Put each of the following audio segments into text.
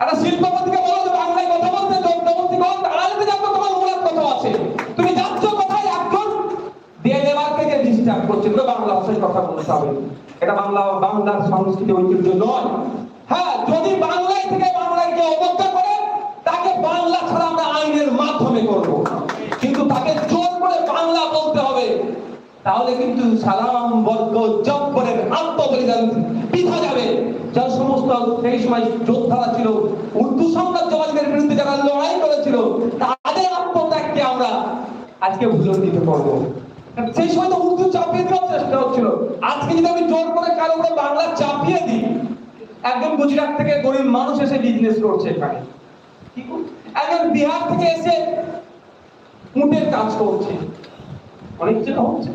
একটা শিল্পপতিকে বলো যে বাংলায় কথা বলতে জগদমতি কল আলাদা যাব তোমার মূলত কথা আছে। তুমি যাচ্ছ কোথায় একজন? দিয়ে লেবারকে যে ডিস্টার্ব করছে। তো বাংলা ভাষায় কথা বলতে হবে। এটা বাংলা বাংলার সংস্কৃতি ঐতিহ্য নয়। হ্যাঁ যদি বাংলায় থেকে বাংলায় কেউ অবজ্ঞা করে, তাকে বাংলা ছাড়া আমরা আইনের মাধ্যমে করব। কিন্তু তাকে জোর করে বাংলা বলতে হবে তাহলে কিন্তু সালাম বর্গ জব্বরের আত্মবলিদান পিঠা যাবে। যার সমস্ত সেই সময় যোদ্ধারা ছিল, উর্দু সাম্রাজ্যবাদীদের বিরুদ্ধে যারা লড়াই করেছিল, তাদের আত্মত্যাগকে আমরা আজকে ভুলে দিতে পারব। সেই সময় তো উর্দু চাপিয়ে দেওয়ার চেষ্টা হচ্ছিল। আজকে যদি আমি জোর করে কারও উপরে বাংলা চাপিয়ে দিই একজন গুজরাট থেকে গরিব মানুষ এসে বিজনেস করছে এখানে? একজন বিহার থেকে এসে উটের কাজ করছে। অনেক জায়গা হচ্ছে।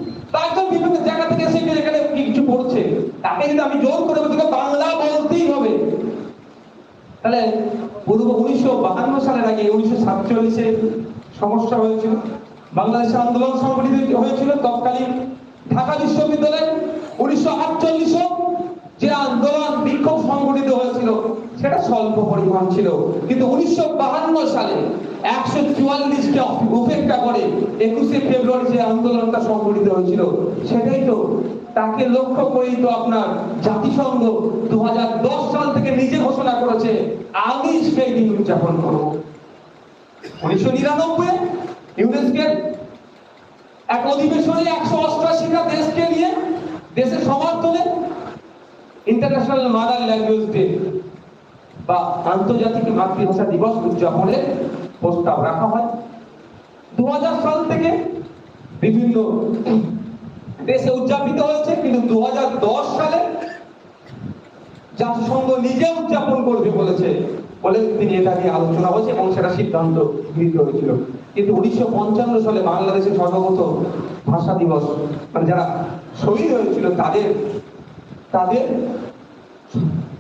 বিভিন্ন জায়গা থেকে এসে এখানে কিছু করছে। তাকে যদি আমি জোর করে বাংলা বলতেই হবে। তাহলে পূর্ব উনিশশো বাহান্ন সালের আগে উনিশশো সাতচল্লিশে সমস্যা হয়েছিল। বাংলাদেশে আন্দোলন সংগঠিত হয়েছিল তৎকালীন ঢাকা বিশ্ববিদ্যালয়। উনিশশো আটচল্লিশও যে আন্দোলন বিক্ষোভ সংগঠিত সেটা স্বল্প পরিমাণ ছিল। কিন্তু উনিশশো বাহান্ন সালে একশো চুয়াল্লিশটা উপেক্ষা করে একুশে ফেব্রুয়ারি যে আন্দোলনটা সংগঠিত হয়েছিল, সেটাই তো তাকে লক্ষ্য করেই তো আপনার জাতিসংঘ দুই হাজার দশ সাল থেকে নিজে ঘোষণা করেছে, আমি সেই দিন উদযাপন করব। উনিশশো নিরানব্বই, ইউনেস্কের এক অধিবেশনে একশো অষ্টআশিটা দেশকে নিয়ে, দেশের সমর্থনে ইন্টারন্যাশনাল মাদার ল্যাঙ্গুয়েজ ডে। বা আন্তর্জাতিক মাতৃভাষা দিবস উদযাপনের প্রস্তাব রাখা হয়। দু সাল থেকে বিভিন্ন দেশে উদযাপিত হয়েছে, কিন্তু দু সালে জাতিসংঘ নিজে উদযাপন করবে বলেছে, বলে তিনি এটা নিয়ে আলোচনা হয়েছে এবং সেটা সিদ্ধান্ত গৃহীত হয়েছিল। কিন্তু উনিশশো পঞ্চান্ন সালে বাংলাদেশের সর্বপ্রথম ভাষা দিবস মানে যারা শহীদ হয়েছিল তাদের তাদের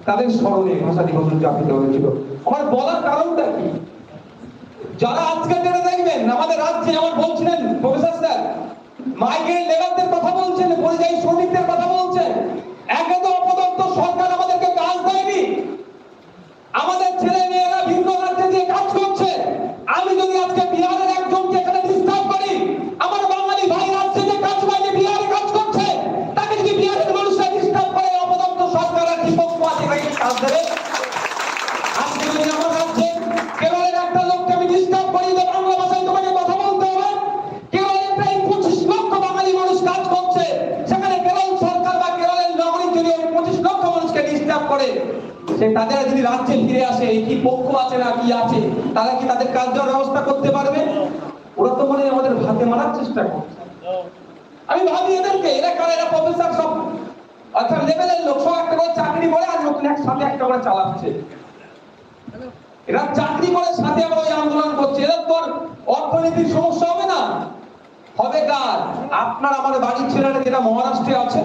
তাদের স্মরণে ভাষা দিবস উদযাপিত হয়েছিল। আমার বলার কারণটা কি? যারা আজকে যারা দেখবেন, আমাদের রাজ্যে আমার বলছিলেন প্রফেসর স্যার, মাইগ্রেন্ট লেবারদের কথা বলছেন, পরিযায়ী শ্রমিকদের কথা বলছেন, একে তো অপদত্ত সরকার আমাদেরকে কাজ দেয়নি। আমাদের সে তাদের যদি রাজ্যে ফিরে আসে কি পক্ষ আছে না কি আছে, তারা কি তাদের কাজ দেওয়ার ব্যবস্থা করতে পারবে? ওরা তো মনে আমাদের ভাতে মারার চেষ্টা করছে। আমি ভাবি এদেরকে, এরা কারা? এরা প্রফেসর সব। অর্থাৎ লেভেলের লোক সব একটা করে চাকরি করে আর নতুন একসাথে একটা করে চালাচ্ছে। এরা চাকরি করে, সাথে আবার ওই আন্দোলন করছে। এরা তোর অর্থনীতির সমস্যা হবে না। হবে কার? আপনার আমার বাড়ির ছেলেরা যেটা মহারাষ্ট্রে আছে,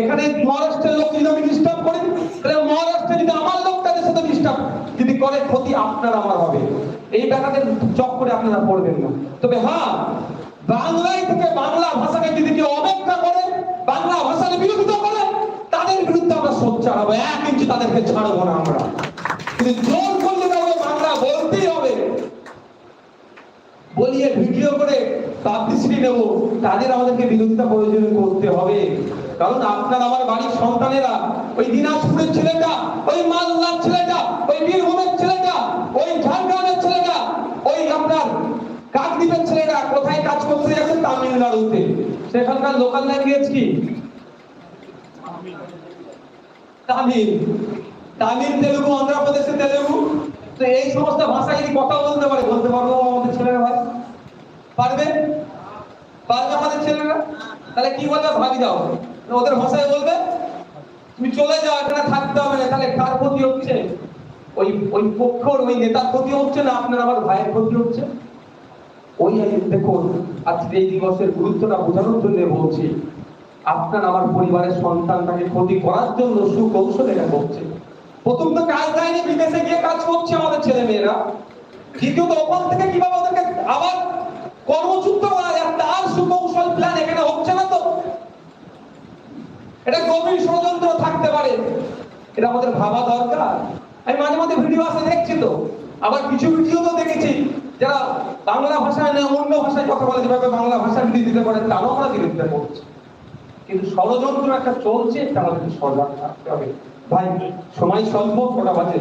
এখানে মহারাষ্ট্রের লোক যদি ডিস্টার্ব করি, তাহলে মহারাষ্ট্রে যদি আমার লোক তাদের সাথে ডিস্টার্ব করে ক্ষতি আপনার আমার হবে এই ব্যাপারে চক্করে আপনারা পড়বেন না। তবে হ্যাঁ বাংলায় থেকে বাংলা ভাষাকে যদি কেউ অবজ্ঞা করে, বাংলা ভাষাকে বিরোধিতা করে, তাদের বিরুদ্ধে আমরা সোচ্চার হব। এক ইঞ্চি তাদেরকে ছাড়বো না আমরা। কিন্তু জোর করলে বাংলা বলতেই হবে। বলিয়ে ভিডিও করে পাবলিসিটি তাদের আমাদেরকে বিরোধিতা প্রয়োজন করতে হবে। কারণ আপনার আমার বাড়ির সন্তানেরা, ওই দিনাজপুরের ছেলেটা, ওই মালদার ছেলেটা, ওই বীরভূমের ছেলেটা ওই ঝাড়গ্রামের ছেলেটা ওই আপনার কাকদ্বীপের ছেলেটা কোথায় কাজ করতে যাচ্ছে সেখানকার লোকাল কি তামিল। তামিল, তেলুগু, অন্ধ্রপ্রদেশে তেলুগু। তো এই সমস্ত ভাষায় যদি কথা বলতে পারে, বলতে পারব আমাদের ছেলেরা ভাই। পারবে? পারবে আমাদের ছেলেরা? তাহলে কি বলবে? ভাবি দাও। ওদের ভাষায় বলবে, তুমি চলে যাও, এখানে থাকতে হবে না। তাহলে কার ক্ষতি হচ্ছে? ওই ওই পক্ষর, ওই নেতার ক্ষতি হচ্ছে না? আপনার আমার ভাইয়ের ক্ষতি হচ্ছে? ওই দেখুন আজকে এই দিবসের গুরুত্বটা বোঝানোর জন্য বলছি, আপনার আমার পরিবারের সন্তানটাকে ক্ষতি করার জন্য সুকৌশল এটা করছে। প্রথম তো কাজ দেয়নি বিদেশে গিয়ে কাজ করছে আমাদের ছেলে মেয়েরা দ্বিতীয়ত ওখান থেকে কীভাবে ওদেরকে আবার কর্মযুক্ত করা যায়, তার সুকৌশল প্ল্যান এখানে হচ্ছে না তো? এটা গভীর ষড়যন্ত্র থাকতে পারে। এটা আমাদের ভাবা দরকার। আমি মাঝে মাঝে ভিডিও আসে দেখছি তো? আবার কিছু ভিডিও তো দেখেছি। যারা বাংলা ভাষায় না অন্য ভাষায় কথা বলে, যেভাবে বাংলা ভাষা বিরোধিতা করে তারাও আমরা বিরোধিতা করছি কিন্তু ষড়যন্ত্র একটা চলছে এটা আমাদেরকে সজাগ থাকতে হবে। ভাই, সময় স্বল্প, কটা বাজে?